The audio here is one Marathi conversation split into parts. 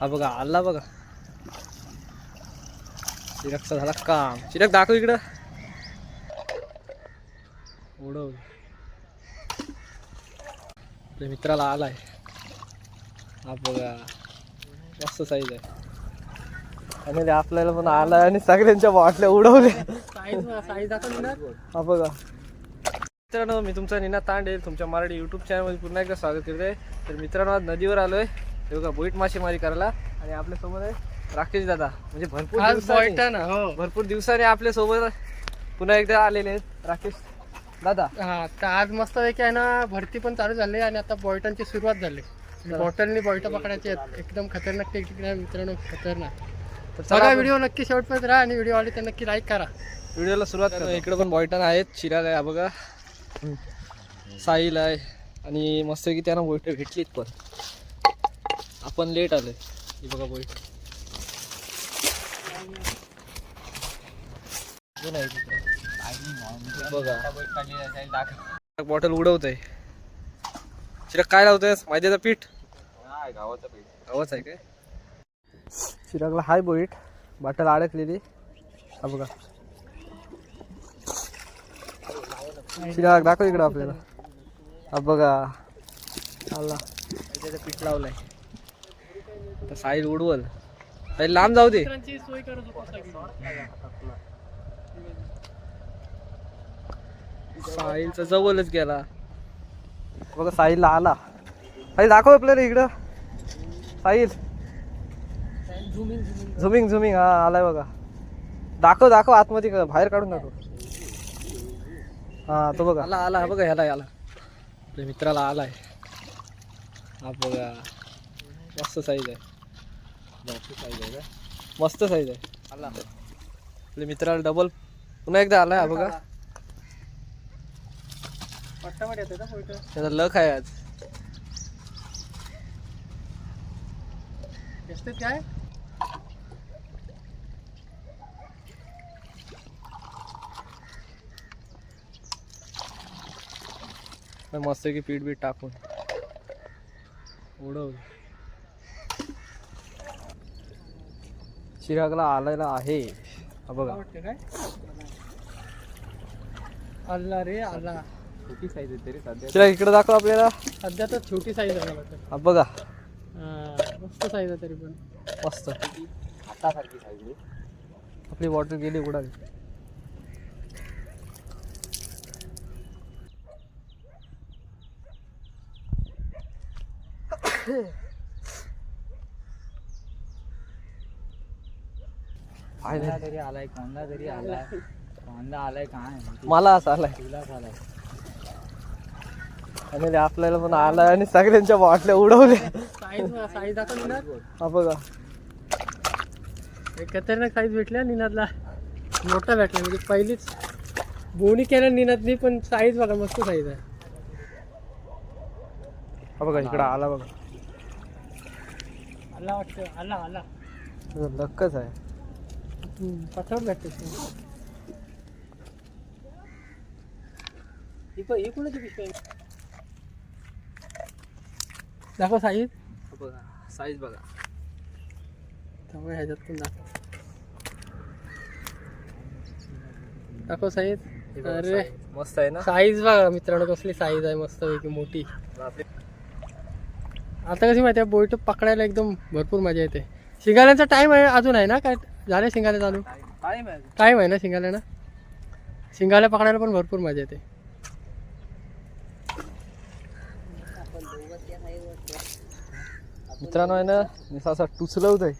हा बघा आला बघा. चिरकचा झाला काम. चिरक दाखव इकडं. उडव. आपल्या मित्राला आलाय. हा बघा. मस्त साईज आहे. आणि ते आपल्याला पण आलाय आणि सगळ्यांच्या बाटल्या उडवल्या. हा बघा. मित्रांनो मी तुमचा निना तांडे तुमच्या मराठी युट्यूब चॅनलमध्ये पुन्हा एकदा स्वागत करते. तर मित्रांनो आज नदीवर आलोय. हे बघा बोईट मासेमारी करायला. आणि आपल्यासोबत आहे राकेश दादा. म्हणजे भरपूर आज दिवसांनी- हो. भरपूर दिवसांनी आपल्यासोबत पुन्हा एकदा आलेले आहेत राकेश दादा. हा तर आज मस्त पैकी आहे ना भरती पण चालू झाली आणि आता बॉयटनची सुरुवात झाली. बॉटलनी बॉयट पकडायचे आहेत. एकदम खतरनाक टेक्निक आहे मित्रांनो खतरनाक. तर चला बघा आपण व्हिडिओ नक्की शेवटपर्यंत राहा आणि व्हिडिओ आली तर नक्की लाईक करा. व्हिडिओला सुरुवात करतो. इकडे पण बॉयटन आहेत चिराग आहे हा बघा. साहिल आहे. आणि मस्त की त्यांना बोईट भेटलीत पण. आपण लेट आलोय. ही बघा बोईट आहे. बघा. बॉटल उडवत आहे चिराग काय लावतोयस? मैद्याचं पीठ? गावाचं आहे काय? चिरागला हाय बोईट बाटल अडकलेली. हा बघा. चिराग दाखव इकडं आपल्याला. हा बघा. आला त्याचं पीठ लावलंय. तर साईल उडवल. साईल लांब जाऊ दे. सोय करत होतो साहिलचा जवळच गेला. बघा साहिलला आला. साहिल दाखव आपल्याला इकडं. साहिल. Zooming zooming. हा आलाय बघा. दाखव दाखव आतमध्ये का- बाहेर काढून दाखव. हा तो बघा. आला आला हा बघा ह्याला आला आपल्या मित्राला आलाय. हा बघा. मस्त साईज आहे. मस्त साईज आहे. आला. आपल्या मित्राला डबल पुन्हा एकदा आलाय हा बघा. येते ना त्याचा लक आहे आज. दिसते काय? मस्त की पीठ बीठ टाकून. उडव चिरागला आलेला आहे. हा बघा. वाटते काय? आला रे आला. चिराग इकडे दाखव आपल्याला. सध्या तर छोटी साईज आहे मला तर. हा बघा. हा, मस्त साईज आहे तरी पण. मस्त. आपली बॉटल गेली उडाली तरी आलाय तरी आलाय. आलाय काय? मला असं आलाय. तुलाच आलाय. आणि ते आपल्याला पण आलाय आणि सगळ्यांच्या बाटल्या उडवल्या. साईज साईज दाखव निनाद. हा बघा. खतरनाक साईज भेटल्या निनादला. मोठा भेटला म्हणजे पहिलीच. बोनी केल्या निनादनी पण साईज बघा मस्त साईज आहे. हा बघा इकडं आला बघा. आला वाटतं आला आला. लक्कच आहे. पठार भेटते ही कोणाची पिशवी आहे? दाखव साईज. बघा साईज बघा. त्यामुळे ह्याच्यात पण दाखव. दाखव साईज. अरे. मस्त आहे ना? साईज बघा मित्रांनो कसली साईज आहे मस्त पैकी मोठी. आता कशी माहिती आहे बोईट पकडायला एकदम भरपूर मजा येते. शिंगाल्यांचा टाइम आहे अजून आहे ना? काय झाले शिंगाले चालू? टाइम आहे टाइम आहे ना शिंगाले ना? शिंगाले पकडायला पण भरपूर मजा येते. मित्रांनो आहे ना निसा असा टुचलवत आहे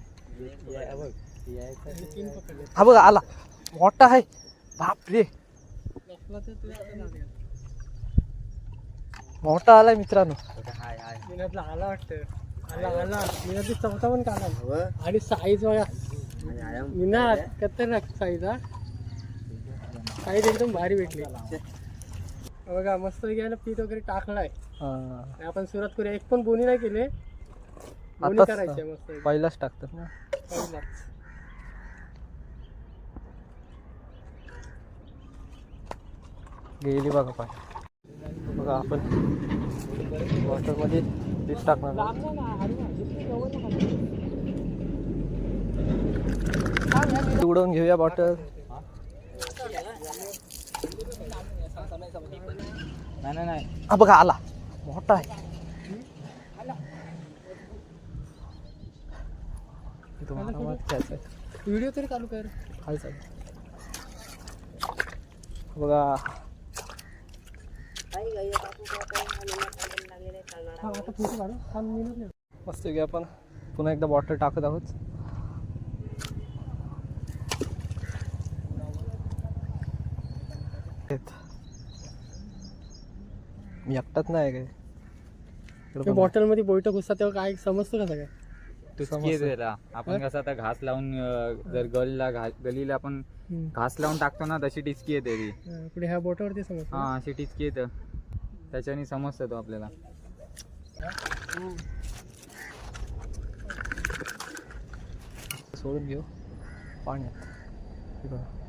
हा बघा आला. मोठा आहे. बाप रे मोठा आलाय मित्रांनो. आला वाटतं. आला आला. पण काढा आणि साईज बघा. मिनात खतरनाक साईज हा साईज एकदम भारी भेटली बघा मस्त घ्यायला पीठ वगैरे टाकलाय हा. आणि आपण सुरुवात करूया एक पण बोनी नाही केली बोनी आताच करायची आहे मस्त पहिलाच टाकतात ना. गेली बघा पाय बघा आपण वॉटरमध्ये टाकणार लांब ना, जवळ नका. उडवून घेऊया बॉटल। नाही नाही नाही हा बघा आला मोठा आहे इथं मोठा माठ खेळायचा आहे. व्हिडिओ तरी चालू कर। खायचा आहे. बघा हा आता फोटो काढू थांब मी नाही मस्त की आपण पुन्हा एकदा बॉटल टाकत आहोत मी एकटाच नाही काय. पण बॉटलमध्ये बोईट घुसतात तेव्हा काय समजतं का सगळं तुझकी आहे त्याला आपण कसं आता घास लावून अं, जर गलीला घा गलीला आपण घास लावून टाकतो ना तशी टिचकी येते ती. हा, पुढे ह्या बोटावरती समजतं हा अशी टिचकी येतं. त्याच्याने समजतं तो आपल्याला. सोडून घेऊ. पाण्यात. हे बघा.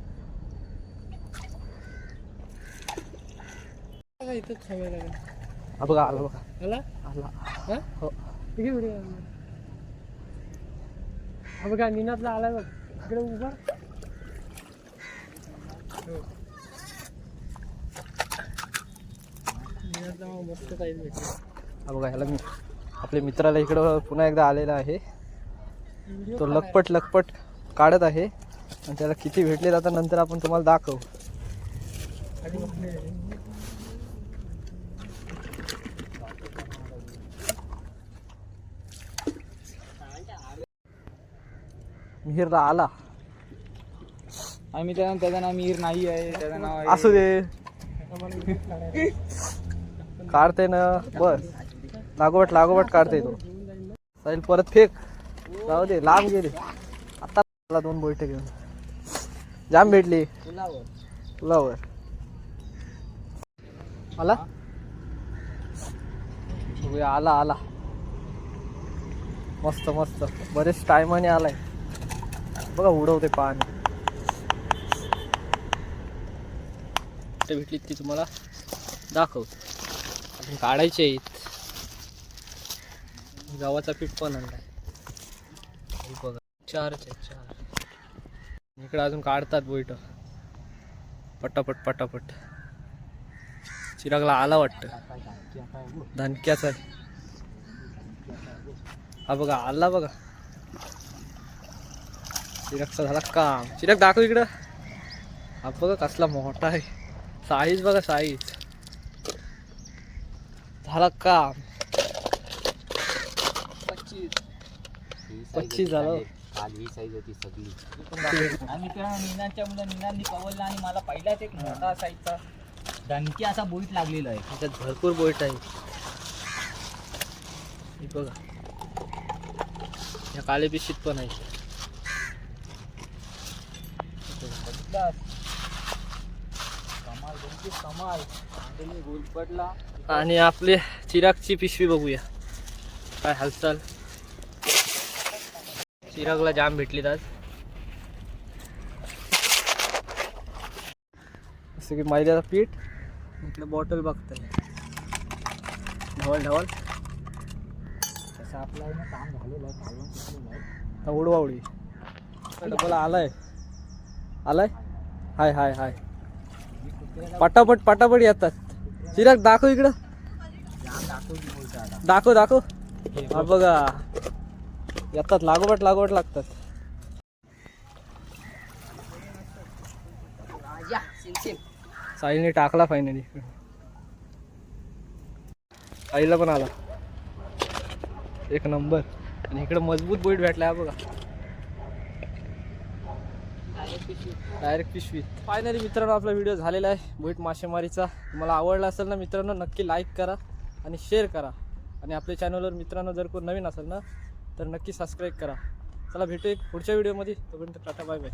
का इथंच थांबायला हा बघा आला बघा. आला? आला. हा? हो. व्हिडिओ हा बघा निनादला आलाय बघ. इकडे उभा. हो. निनादला मस्त साईज भेटली. हा बघा ह्याला मी आपल्या मित्राला इकडं पुन्हा एकदा आलेला आहे. तो लखपट लखपट काढत आहे. आणि त्याला किती भेटले आता नंतर आपण तुम्हाला दाखवू. मिहिरला आला. आणि मी त्यानं त्याचं नाव मिहीर नाही आहे त्याचं नाव आहे असू दे. काढते ना. बस. लागोबट लागोबट काढते तो. साहिल परत फेक. जाऊ दे लांब गेले. आता आला दोन बोईट घेऊन. जाम भेटली. पुलावर आला? बघूया, आला आला. मस्त मस्त. बरेच टायमाने आलाय. बघा उडवते पाणी. कुठे भेटली ती तुम्हाला दाखव अजून काढायचे आहेत. गव्हाचा पीठ पण आणलाय बघा चारच आहेत चार. इकडे अजून काढतात बोईट. पटापट पटापट. चिरागला आला वाटतं. धनक्याचा हा बघा आला बघा. चिरागचा झाला काम. चिराग दाखव इकडं. हा बघा कसला मोठा आहे. साईज बघा साईज झाला काम. पच्चीस. झालं. काल ही साईज होती सगळी. आणि त्या निनाच्या मुलं निनांनी पवलला आणि मला पहिलाच एक मोठा साईजचा दणकी असा बोईट लागलेला आहे. त्याच्यात भरपूर बोईट आहे. हे बघा. या काळे पिशीत पण आहे. बघितलास? कमाल बघितलीस कमाल. चांगली गोल पडला. आणि आपले चिरागची पिशवी बघूया. काय हालचाल? चिरागला जाम भेटलीत आज. जसं की मैद्याचं पीठ. इकडे बॉटल बघताय. ढवल ढवल तसं आपलं काम झालेलं आहे कालवण सुटलेलं आहे. आता उडवा उडी. डबल आलाय. आलाय? हाय हाय हाय. पटापट पटापट येतात. चिराग दाखव इकडं. दाखव दाखव. हा बघा. येतात लागोपाट लागोपाट लागतात. साईलने टाकला फायनली साईला पण आला. एक नंबर आणि इकडं मजबूत बोईट भेटला बघा. डायरेक्ट पिशवी फायनली मित्रांनो आपला व्हिडिओ झालेला आहे. बोईट मासेमारीचा. तुम्हाला आवडला असेल ना मित्रांनो नक्की लाईक करा आणि शेअर करा. आणि आपल्या चॅनलवर मित्रांनो जर कोण नवीन असेल ना तर नक्की सबस्क्राईब करा. चला भेटू एक पुढच्या व्हिडिओमध्ये तोपर्यंत टाटा बाय बाय